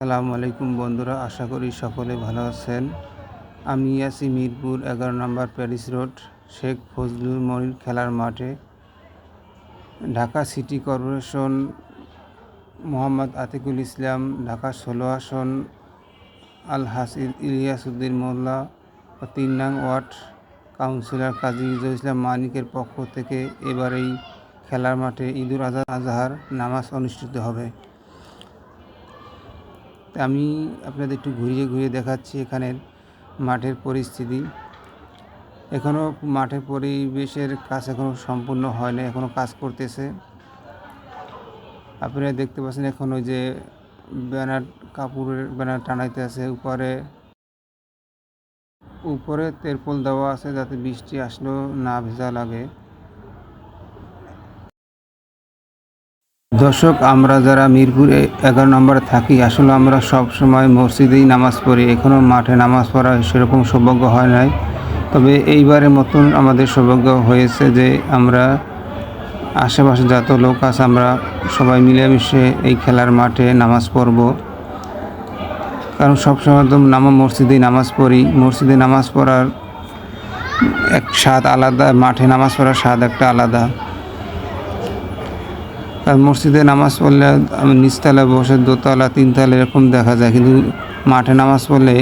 আসসালামু আলাইকুম বন্ধুরা, আশা করি সকলে ভালো আছেন। আমি আছি মিরপুর এগারো নম্বর প্যারিস রোড, শেখ ফজলুল মনির খেলার মাঠে। ঢাকা সিটি কর্পোরেশন, মোহাম্মদ আতিকুল ইসলাম, ঢাকা ষোলো আসন, আল হাসির ইলিয়াসউদ্দিন মোল্লা ও তিন নং ওয়ার্ড কাউন্সিলর কাজী ইজুল ইসলাম মানিকের পক্ষ থেকে এবার এই খেলার মাঠে ঈদুল আজহা আজহার নামাজ অনুষ্ঠিত হবে। আমি আপনাদের একটু ঘুরিয়ে ঘুরিয়ে দেখাচ্ছি এখানের মাঠের পরিস্থিতি। এখনও মাঠের পরিবেশের কাজ এখনও সম্পূর্ণ হয় না এখনও কাজ করতেছে। আপনারা দেখতে পাচ্ছেন এখন ওই যে ব্যানার কাপড়ের ব্যানার টানাইতে আছে, উপরে উপরে তেরপল দেওয়া আছে যাতে বৃষ্টি আসলেও না ভেজা লাগে। দর্শক, আমরা যারা মিরপুর এগারো নম্বরে থাকি, আসলে আমরা সব সময় মসজিদেই নামাজ পড়ি। এখনও মাঠে নামাজ পড়া সেরকম সৌভাগ্য হয় নাই। তবে এইবারের মতন আমাদের সৌভাগ্য হয়েছে যে আমরা আশেপাশে যত লোক আছে, আমরা সবাই মিলেমিশে এই খেলার মাঠে নামাজ পড়ব। কারণ সবসময় তো নামা মসজিদেই নামাজ পড়ি। মসজিদে নামাজ পড়ার এক স্বাদ আলাদা, মাঠে নামাজ পড়ার স্বাদ একটা আলাদা। মসজিদে নামাজ পড়লে আমি নিচতলায় বসে দোতলা, তিনতলা এরকম দেখা যায়। কিন্তু মাঠে নামাজ পড়লে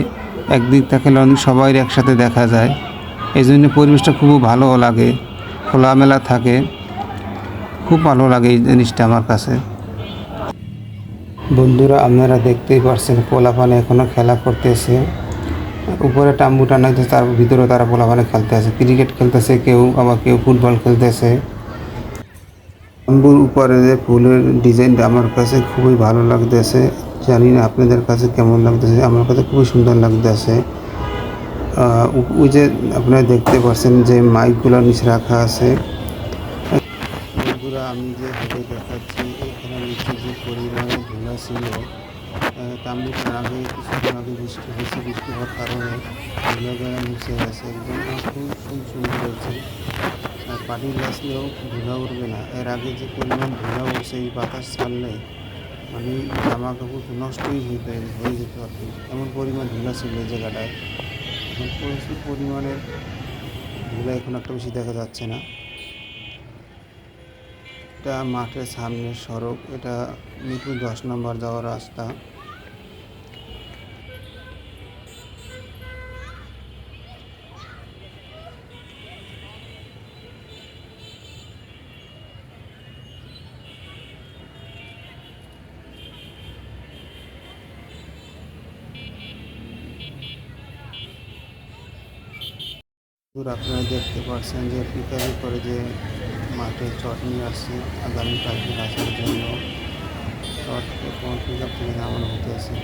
একদিক থেকে অনেক সবাই একসাথে দেখা যায়। এই জন্য পরিবেশটা খুব ভালো লাগে, খোলামেলা থাকে। খুব ভালো লাগে এই জিনিসটা আমার কাছে। বন্ধুরা, আপনারা দেখতেই পারছেন পোলাপানে এখনও খেলা করতেছে। উপরে টাম্বু টানাইতে তার ভিতরে তারা পোলাপানে খেলতে আছে ক্রিকেট খেলতেছে কেউ, আবার কেউ ফুটবল খেলতেছে। তাম্বুর উপরে যে ফুলের ডিজাইনটা আমার কাছে খুবই ভালো লাগতেছে। জানি না আপনাদের কাছে কেমন লাগতেছে, আমার কাছে খুবই সুন্দর লাগতেছে। ওই যে আপনারা দেখতে পাচ্ছেন যে মাইকগুলো নিচে রাখা আছে। আমি যে হেঁটে দেখাচ্ছি, এখানে নিচে যে পরিমাণে ধুলা ছিল তাম্বুটার আগে কিছুদিন আগে বৃষ্টি হয়েছে, বৃষ্টি হওয়ার কারণে ধুলাগুলো মুছে গেছে একদম খুব খুব সুন্দর হয়েছে। আর পাটি গাছলেও ধুলা উঠবে না। এর আগে যে পরিমাণ ধুলা উঠছে এই বাতাস ছাড়লে মানে জামা কাপড় নষ্টই হইতে হয়ে যেত আর কি। এমন পরিমাণ ধুলা ছিল এই জায়গাটায়। এখন প্রচুর পরিমাণের ধুলা এখন একটা বেশি দেখা যাচ্ছে না। এটা মাঠের সামনে সড়ক, এটা মিরপুর দশ নম্বর যাওয়ার রাস্তা। আপনারা দেখতে পাচ্ছেন যে পিকারি করে যে মাঠে চট নিয়ে আসছে আগামী কালকে আসার জন্য। চট এবং পিক থেকে নামানো হতে আছে